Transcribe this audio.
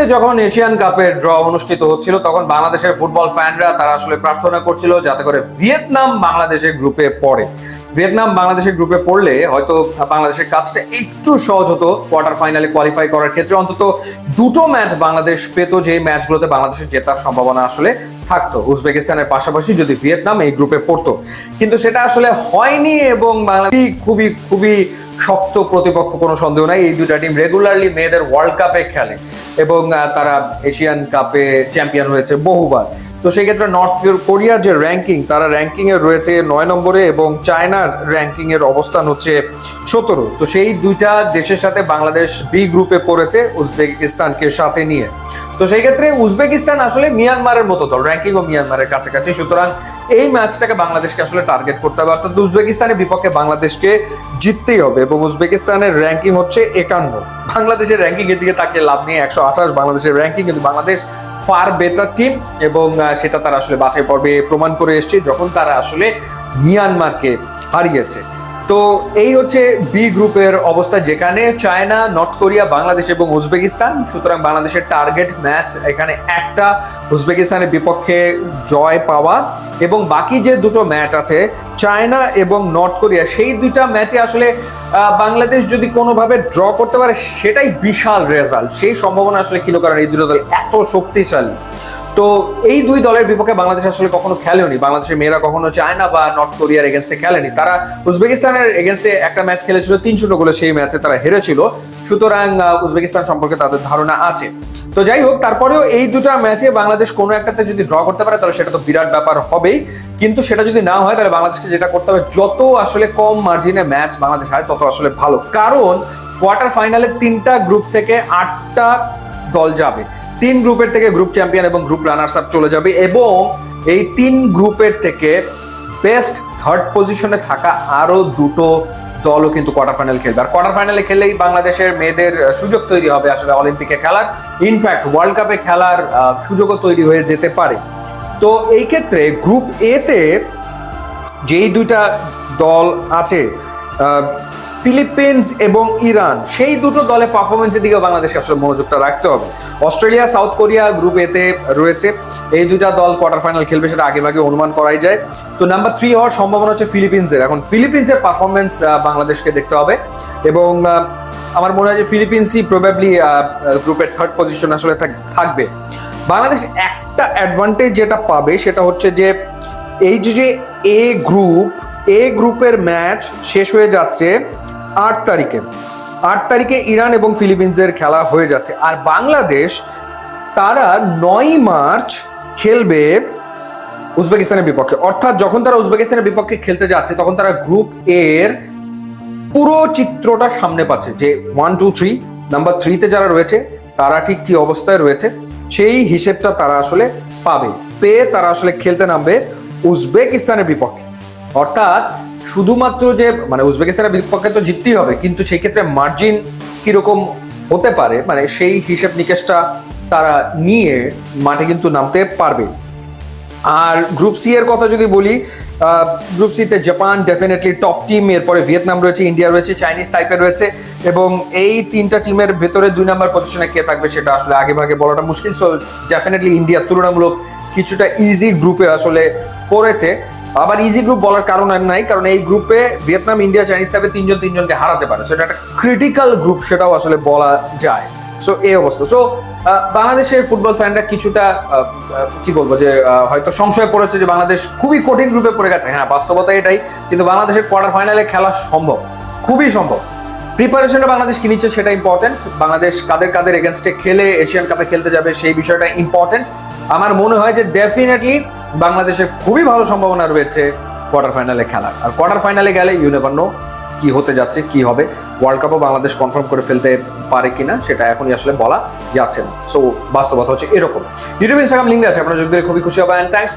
থাইল্যান্ডে যখন এশিয়ান কাপের ড্র অনুষ্ঠিত হচ্ছিল, তখন বাংলাদেশের ফুটবল ফ্যানরা তারা আসলে প্রার্থনা করছিল যাতে করে ভিয়েতনাম বাংলাদেশের গ্রুপে পড়ে। ভিয়েতনাম বাংলাদেশের গ্রুপে পড়লে হয়তো বাংলাদেশের কাজটা একটু সহজ হতো কোয়ার্টার ফাইনালে কোয়ালিফাই করার ক্ষেত্রে। অন্তত দুটো ম্যাচ বাংলাদেশ পেতো যে ম্যাচগুলোতে বাংলাদেশের জেতার সম্ভাবনা আসলে থাকতো। উজবেকিস্তানের পাশাপাশি যদি ভিয়েতনাম এই গ্রুপে পড়তো। কিন্তু সেটা আসলে হয়নি এবং বাংলাদেশ খুবই খুবই শক্ত প্রতিপক্ষ কোনো সন্দেহ নাই। এই দুটা টিম রেগুলারলি মেয়েদের ওয়ার্ল্ড কাপে খেলে এবং তারা এশিয়ান কাপে চ্যাম্পিয়ন হয়েছে বহুবার। তো সেই ক্ষেত্রে নর্থ কোরিয়ার যে র্যাঙ্কিং তারা র্যাঙ্কিং এ রয়েছে নয় নম্বরে এবং চায়নার র্যাঙ্কিং এর অবস্থান হচ্ছে সতেরো। তো সেই দুইটা দেশের সাথে বাংলাদেশ বি গ্রুপে পড়েছে, উজবেকিস্তানকে সাথে নিয়ে। তো সেই ক্ষেত্রে উজবেকিস্তান আসলে মিয়ানমারের মতো দল র্যাঙ্কিং ও মিয়ানমারের কাছাকাছি। সুতরাং এই ম্যাচটাকে বাংলাদেশকে আসলে টার্গেট করতে হবে। অর্থাৎ উজবেকিস্তানের বিপক্ষে বাংলাদেশকে জিততেই হবে এবং উজবেকিস্তানের র্যাঙ্কিং হচ্ছে একান্ন। বাংলাদেশের র্যাঙ্কিং এর দিকে তাকে লাভ নিয়ে একশো আঠাশ, বাংলাদেশের র্যাঙ্কিং কিন্তু বাংলাদেশ ফার বেটার টিম এবং সেটা তারা আসলে বাছাই পর্বে প্রমাণ করে এসছে যখন তারা আসলে মিয়ানমারকে হারিয়েছে। তো এই হচ্ছে বি গ্রুপের অবস্থা যেখানে চায়না, নর্থ কোরিয়া, বাংলাদেশ এবং উজবেকিস্তান। সুতরাং বাংলাদেশের টার্গেট ম্যাচ এখানে একটা, উজবেকিস্তানের বিপক্ষে জয় পাওয়া। এবং বাকি যে দুটো ম্যাচ আছে, চায়না এবং নর্থ কোরিয়া, সেই দুইটা ম্যাচে আসলে বাংলাদেশ যদি কোনোভাবে ড্র করতে পারে, সেটাই বিশাল রেজাল্ট সেই সম্ভাবনা আসলে কিলো কারণ এই দুটো দল এত শক্তিশালী। তো এই দুই দলের বিপক্ষে বাংলাদেশ আসলে কখনো খেলেনি। বাংলাদেশের মেয়েরা কখনো চায়না বা নর্থ কোরিয়ার এগেনস্টে খেলেনি। তারা উজবেকিস্তানের এগেনস্টে একটা ম্যাচ খেলেছিল, তিন শূন্য গোলে সেই ম্যাচে তারা হেরেছিল। সুতরাং উজবেকিস্তান সম্পর্কে তাদের ধারণা আছে। তো যাই হোক, তারপরেও এই দুটা ম্যাচে বাংলাদেশ কোনো একটাতে যদি ড্র করতে পারে, তাহলে সেটা তো বিরাট ব্যাপার হবেই। কিন্তু সেটা যদি না হয়, তাহলে বাংলাদেশকে যেটা করতে হবে, যত আসলে কম মার্জিনে ম্যাচ বাংলাদেশ হয় তত আসলে ভালো। কারণ কোয়ার্টার ফাইনালে তিনটা গ্রুপ থেকে আটটা দল যাবে। তিন গ্রুপের থেকে গ্রুপ চ্যাম্পিয়ন এবং গ্রুপ রানার্স আপ চলে যাবে এবং এই তিন গ্রুপের থেকে বেস্ট থার্ড পজিশনে থাকা আরও দুটো দলও কিন্তু কোয়ার্টার ফাইনাল খেলবে। আর কোয়ার্টার ফাইনালে খেললেই বাংলাদেশের মেয়েদের সুযোগ তৈরি হবে আসলে অলিম্পিকে খেলার। ইনফ্যাক্ট ওয়ার্ল্ড কাপে খেলার সুযোগও তৈরি হয়ে যেতে পারে। তো এই ক্ষেত্রে গ্রুপ এতে যেই দুইটা দল আছে ফিলিপিন্স এবং ইরান, সেই দুটো দলে পারফরমেন্সের দিকে বাংলাদেশকে আসলে মনোযোগটা রাখতে হবে। অস্ট্রেলিয়া, সাউথ কোরিয়া গ্রুপ এতে রয়েছে। এই দুইটা দল কোয়ার্টার ফাইনাল খেলবে, সেটা আগে ভাগে অনুমান করাই যায়। তো নাম্বার থ্রি হওয়ার সম্ভাবনা হচ্ছে ফিলিপিন্সের। এখন ফিলিপিন্সের পারফরমেন্স বাংলাদেশকে দেখতে হবে এবং আমার মনে হয় যে ফিলিপিন্সই প্রবাবলি গ্রুপের থার্ড পজিশন আসলে থাক- থাকবে। বাংলাদেশ একটা অ্যাডভান্টেজ যেটা পাবে, সেটা হচ্ছে যে এই যে এ গ্রুপ এ গ্রুপের ম্যাচ শেষ হয়ে যাচ্ছে আট তারিখে। আট তারিখে ইরান এবং ফিলিপিন্সের খেলা হয়ে যাচ্ছে। আর বাংলাদেশ তারা নয় মার্চ খেলবে উজবেকিস্তানের বিপক্ষে। অর্থাৎ যখন তারা উজবেকিস্তানের বিপক্ষে খেলতে যাচ্ছে, তখন তারা গ্রুপ এর পুরো চিত্রটা সামনে পাচ্ছে যে ওয়ান টু থ্রি নাম্বার থ্রিতে যারা রয়েছে, তারা ঠিক কি অবস্থায় রয়েছে, সেই হিসেবটা তারা আসলে পাবে। পেয়ে তারা আসলে খেলতে নামবে উজবেকিস্তানের বিপক্ষে। অর্থাৎ শুধুমাত্র যে মানে উজবেকিস্তানের বিপক্ষে তো জিততেই হবে, কিন্তু সেই ক্ষেত্রে মার্জিন কীরকম হতে পারে মানে সেই হিসেব নিকেশটা তারা নিয়ে মাঠে কিন্তু নামতে পারবে। আর গ্রুপ সি এর কথা যদি বলি গ্রুপ সিতে জাপান ডেফিনেটলি টপ টিম এরপরে ভিয়েতনাম রয়েছে, ইন্ডিয়া রয়েছে, চাইনিজ টাইপের রয়েছে, এবং এই তিনটা টিমের ভেতরে দুই নাম্বার পজিশনে কে থাকবে সেটা আসলে আগে ভাগে বলাটা মুশকিল সো ডেফিনেটলি ইন্ডিয়া তুলনামূলক কিছুটা ইজি গ্রুপে আসলে পড়েছে আবার ইজি গ্রুপ বলার কারণ আর নাই, কারণ এই গ্রুপে ভিয়েতনাম, ইন্ডিয়া, চাইনিজ টাইপের তিনজন তিনজনকে হারাতে পারে। সেটা একটা ক্রিটিক্যাল গ্রুপ সেটাও আসলে বলা যায়। সো এই অবস্থা। সো বাংলাদেশের ফুটবল ফ্যানরা কিছুটা কি বলব যে হয়তো সংশয় পড়েছে যে বাংলাদেশ খুবই কঠিন গ্রুপে পড়ে গেছে। হ্যাঁ বাস্তবতা এটাই, কিন্তু বাংলাদেশের কোয়ার্টার ফাইনালে খেলা সম্ভব, খুবই সম্ভব। প্রিপারেশনটা বাংলাদেশ কি নিচ্ছে সেটা ইম্পর্টেন্ট বাংলাদেশ কাদের কাদের এগেনস্টে খেলে এশিয়ান কাপে খেলতে যাবে সেই বিষয়টা ইম্পর্টেন্ট আমার মনে হয় যে ডেফিনেটলি বাংলাদেশের খুবই ভালো সম্ভাবনা রয়েছে কোয়ার্টার ফাইনালে খেলার। আর কোয়ার্টার ফাইনালে গেলে ইউনেভার কি হতে যাচ্ছে, কি হবে। ওয়ার্ল্ড কাপও বাংলাদেশ কনফার্ম করে ফেলতে পারে কিনা, সেটা এখনই আসলে বলা যাচ্ছে না। সো বাস্তবতা হচ্ছে এরকম। ইউটিউব ইনস্টাগ্রাম লিঙ্ক আছে, আপনারা যোগ দিলে খুবই খুশি হবেন। থ্যাংকস